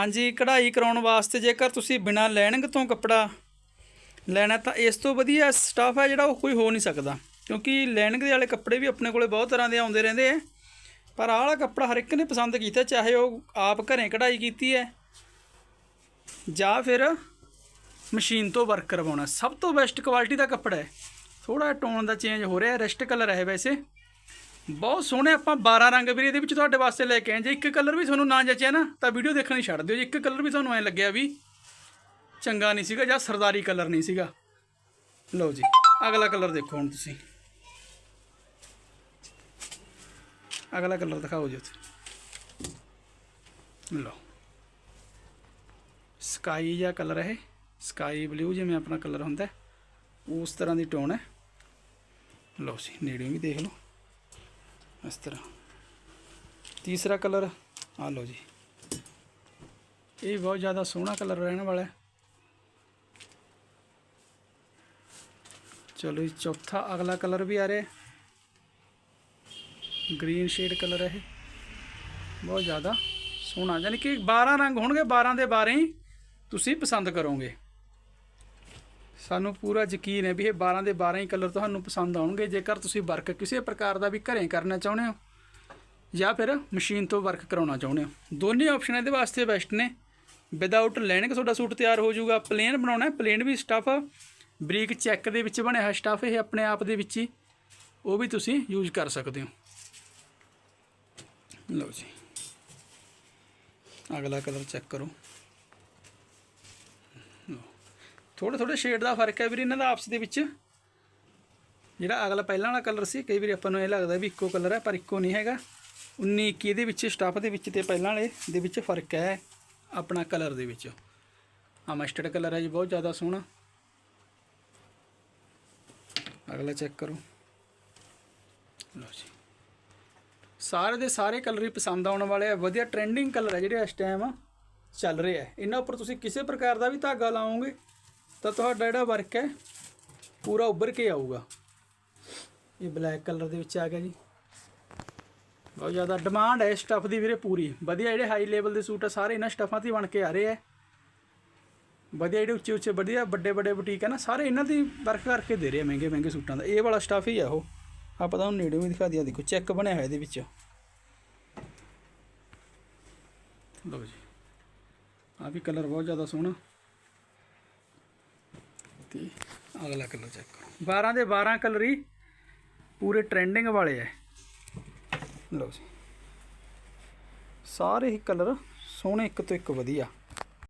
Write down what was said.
ਹਾਂਜੀ, ਕਢਾਈ ਕਰਾਉਣ ਵਾਸਤੇ ਜੇਕਰ ਤੁਸੀਂ ਬਿਨਾਂ ਲੈਣਿੰਗ ਤੋਂ ਕੱਪੜਾ ਲੈਣਾ ਤਾਂ ਇਸ ਤੋਂ ਵਧੀਆ ਸਟਾਫ ਹੈ ਜਿਹੜਾ ਉਹ ਕੋਈ ਹੋ ਨਹੀਂ ਸਕਦਾ। ਕਿਉਂਕਿ ਲੈਣਿੰਗ ਦੇ ਵਾਲੇ ਕੱਪੜੇ ਵੀ ਆਪਣੇ ਕੋਲੇ ਬਹੁਤ ਤਰ੍ਹਾਂ ਦੇ ਆਉਂਦੇ ਰਹਿੰਦੇ ਆ। ਪਰ ਆਹ ਵਾਲਾ ਕੱਪੜਾ ਹਰ ਇੱਕ ਨੇ ਪਸੰਦ ਕੀਤਾ, ਚਾਹੇ ਉਹ ਆਪ ਘਰੇ ਕਢਾਈ ਕੀਤੀ ਹੈ, ਜਾਂ ਫਿਰ ਮਸ਼ੀਨ ਤੋਂ ਵਰਕ ਕਰਵਾਉਣਾ। ਸਭ ਤੋਂ ਬੈਸਟ ਕੁਆਲਿਟੀ ਦਾ ਕੱਪੜਾ ਹੈ। ਥੋੜਾ ਟੋਨ ਦਾ ਚੇਂਜ ਹੋ ਰਿਹਾ ਰੈਸਟ ਕਲਰ ਹੈ ਵੈਸੇ। ਬਹੁਤ ਸੋਹਣੇ ਆਪਾਂ 12 ਰੰਗ ਵੀਰੇ ਇਹਦੇ ਵਿੱਚ ਤੁਹਾਡੇ ਵਾਸਤੇ ਲੈ ਕੇ ਆਏ। ਜੇ ਇੱਕ ਕਲਰ ਵੀ ਤੁਹਾਨੂੰ ਨਾ ਜਚਿਆ ਨਾ, ਤਾਂ ਵੀਡੀਓ ਦੇਖਣੀ ਛੱਡ ਦਿਓ। ਜੇ ਇੱਕ ਕਲਰ ਵੀ ਤੁਹਾਨੂੰ ਐ ਲੱਗਿਆ ਵੀ ਚੰਗਾ ਨਹੀਂ ਸੀਗਾ ਜਾਂ ਸਰਦਾਰੀ ਕਲਰ ਨਹੀਂ ਸੀਗਾ। ਲਓ ਜੀ, ਅਗਲਾ ਕਲਰ ਦੇਖੋ ਹੁਣ ਤੁਸੀਂ। ਅਗਲਾ ਕਲਰ ਦਿਖਾਓ ਜੀ ਉੱਥੇ। ਲਓ। ਸਕਾਈ ਜਿਹਾ ਕਲਰ ਹੈ ਸਕਾਈ ਬਲੂ ਜਿਵੇਂ ਆਪਣਾ ਕਲਰ ਹੁੰਦਾ ਉਸ ਤਰ੍ਹਾਂ ਦੀ ਟੋਨ ਹੈ। ਲਓ ਜੀ, ਨੇੜੇ ਵੀ ਦੇਖ ਲਓ। ਇਸ ਤਰ੍ਹਾਂ। ਤੀਸਰਾ ਕਲਰ ਆ ਲਓ ਜੀ। ਇਹ ਬਹੁਤ ਜ਼ਿਆਦਾ ਸੋਹਣਾ ਕਲਰ ਰਹਿਣ ਵਾਲਾ ਹੈ। ਚਲੋ ਜੀ, ਚੌਥਾ, ਅਗਲਾ ਕਲਰ ਵੀ ਆ ਰਿਹਾ ਗ੍ਰੀਨ ਸ਼ੇਡ ਕਲਰ ਹੈ ਇਹ। ਬਹੁਤ ਜ਼ਿਆਦਾ ਸੋਹਣਾ, ਯਾਨੀ ਕਿ 12 ਰੰਗ ਹੋਣਗੇ 12 ਦੇ 12 ਹੀ ਤੁਸੀਂ ਪਸੰਦ ਕਰੋਗੇ। ਸਾਨੂੰ ਪੂਰਾ ਯਕੀਨ ਹੈ ਵੀ ਇਹ 12 ਦੇ 12 ਹੀ ਕਲਰ ਤੁਹਾਨੂੰ ਪਸੰਦ ਆਉਣਗੇ। ਜੇਕਰ ਤੁਸੀਂ ਵਰਕ ਕਿਸੇ ਪ੍ਰਕਾਰ ਦਾ ਵੀ ਘਰੇ ਕਰਨਾ ਚਾਹੁੰਦੇ ਹੋ ਜਾਂ ਫਿਰ ਮਸ਼ੀਨ ਤੋਂ ਵਰਕ ਕਰਾਉਣਾ ਚਾਹੁੰਦੇ ਹੋ। ਦੋਨੇ ਆਪਸ਼ਨ ਇਹਦੇ ਵਾਸਤੇ ਬੈਸਟ ਨੇ। ਵਿਦਆਊਟ ਲੈਣਿੰਗ ਤੁਹਾਡਾ ਸੂਟ ਤਿਆਰ ਹੋ ਜਾਊਗਾ। ਪਲੇਨ ਬਣਾਉਣਾ ਹੈ। ਪਲੇਨ ਵੀ ਸਟਫ ਬਰੀਕ ਚੈੱਕ ਦੇ ਵਿੱਚ ਬਣਿਆ ਹੋਇਆ ਸਟਫ ਇਹ ਆਪਣੇ ਆਪ ਦੇ ਵਿੱਚ ਹੀ। ਉਹ ਵੀ ਤੁਸੀਂ ਯੂਜ਼ ਕਰ ਸਕਦੇ ਹੋ। ਲਓ ਜੀ। ਅਗਲਾ ਕਲਰ ਚੈੱਕ ਕਰੋ। ਥੋੜੇ ਥੋੜੇ ਸ਼ੇਡ ਦਾ ਫ਼ਰਕ ਹੈ ਵੀਰ ਇਹਨਾਂ ਦਾ ਆਪਸ ਦੇ ਵਿੱਚ। ਜਿਹੜਾ ਅਗਲਾ ਪਹਿਲਾਂ ਵਾਲਾ ਕਲਰ ਸੀ, ਕਈ ਵਾਰੀ ਆਪਾਂ ਨੂੰ ਇਹ ਲੱਗਦਾ ਵੀ ਇੱਕੋ ਕਲਰ ਹੈ, ਪਰ ਇੱਕੋ ਨਹੀਂ ਹੈਗਾ। 19 21 ਦੇ ਵਿੱਚ, ਸਟਾਫ ਦੇ ਵਿੱਚ ਤੇ ਪਹਿਲਾਂ ਵਾਲੇ ਦੇ ਵਿੱਚ ਫ਼ਰਕ ਹੈ ਆਪਣਾ ਕਲਰ ਦੇ ਵਿੱਚ। ਆ ਮਸਟਰਡ ਕਲਰ ਹੈ ਜੀ, ਬਹੁਤ ਜ਼ਿਆਦਾ ਸੋਹਣਾ। ਅਗਲਾ ਚੈੱਕ ਕਰੋ। ਲਓ ਜੀ। ਸਾਰੇ ਦੇ ਸਾਰੇ ਕਲਰ ਹੀ ਪਸੰਦ ਆਉਣ ਵਾਲੇ ਆ, ਵਧੀਆ ਟ੍ਰੈਂਡਿੰਗ ਕਲਰ ਹੈ ਜਿਹੜੇ ਇਸ ਟਾਈਮ ਚੱਲ ਰਹੇ ਆ। ਇਹਨਾਂ ਉੱਪਰ ਤੁਸੀਂ ਕਿਸੇ ਪ੍ਰਕਾਰ ਦਾ ਵੀ ਧਾਗਾ ਲਾਓਗੇ ਤਾਂ ਤੁਹਾਡਾ ਜਿਹੜਾ ਵਰਕ ਹੈ, ਪੂਰਾ ਉੱਭਰ ਕੇ ਆਊਗਾ। ਇਹ ਬਲੈਕ ਕਲਰ ਦੇ ਵਿੱਚ ਆ ਗਿਆ ਜੀ। ਬਹੁਤ ਜ਼ਿਆਦਾ ਡਿਮਾਂਡ ਹੈ ਸਟੱਫ ਦੀ ਵੀਰੇ ਪੂਰੀ। ਵਧੀਆ ਜਿਹੜੇ ਹਾਈ ਲੈਵਲ ਦੇ ਸੂਟ ਆ, ਸਾਰੇ ਇਹਨਾਂ ਸਟੱਫਾਂ ਤੇ ਬਣ ਕੇ ਆ ਰਹੇ ਆ। ਵਧੀਆ ਜਿਹੜੇ ਉੱਚੇ ਉੱਚੇ, ਵਧੀਆ ਵੱਡੇ ਵੱਡੇ ਬੁਟੀਕ ਹੈ ਨਾ, ਸਾਰੇ ਇਹਨਾਂ ਦੀ ਵਰਕ ਕਰਕੇ ਦੇ ਰਹੇ ਆ ਮਹਿੰਗੇ ਮਹਿੰਗੇ ਸੂਟਾਂ ਦਾ। ਇਹ ਵਾਲਾ ਸਟੱਫ ਹੀ ਆ ਉਹ। ਆਪਾਂ ਤੁਹਾਨੂੰ ਨੇੜੇ ਵੀ ਦਿਖਾ ਦਿਆ ਦੇਖੋ ਚੈੱਕ ਬਣਿਆ ਹੋਇਆ ਇਹਦੇ ਵਿੱਚ। ਲਓ ਜੀ। ਆ ਵੀ ਕਲਰ ਬਹੁਤ ਜ਼ਿਆਦਾ ਸੋਹਣਾ। ਤੇ ਅਗਲਾ ਕਲਰ ਚੈੱਕ ਕਰੋ। 12 ਦੇ 12 ਕਲਰ ਹੀ ਪੂਰੇ ਟ੍ਰੈਂਡਿੰਗ ਵਾਲੇ ਐ। ਲਓ ਜੀ। ਸਾਰੇ ਹੀ ਕਲਰ ਸੋਹਣੇ ਇੱਕ ਤੋਂ ਇੱਕ ਵਧੀਆ।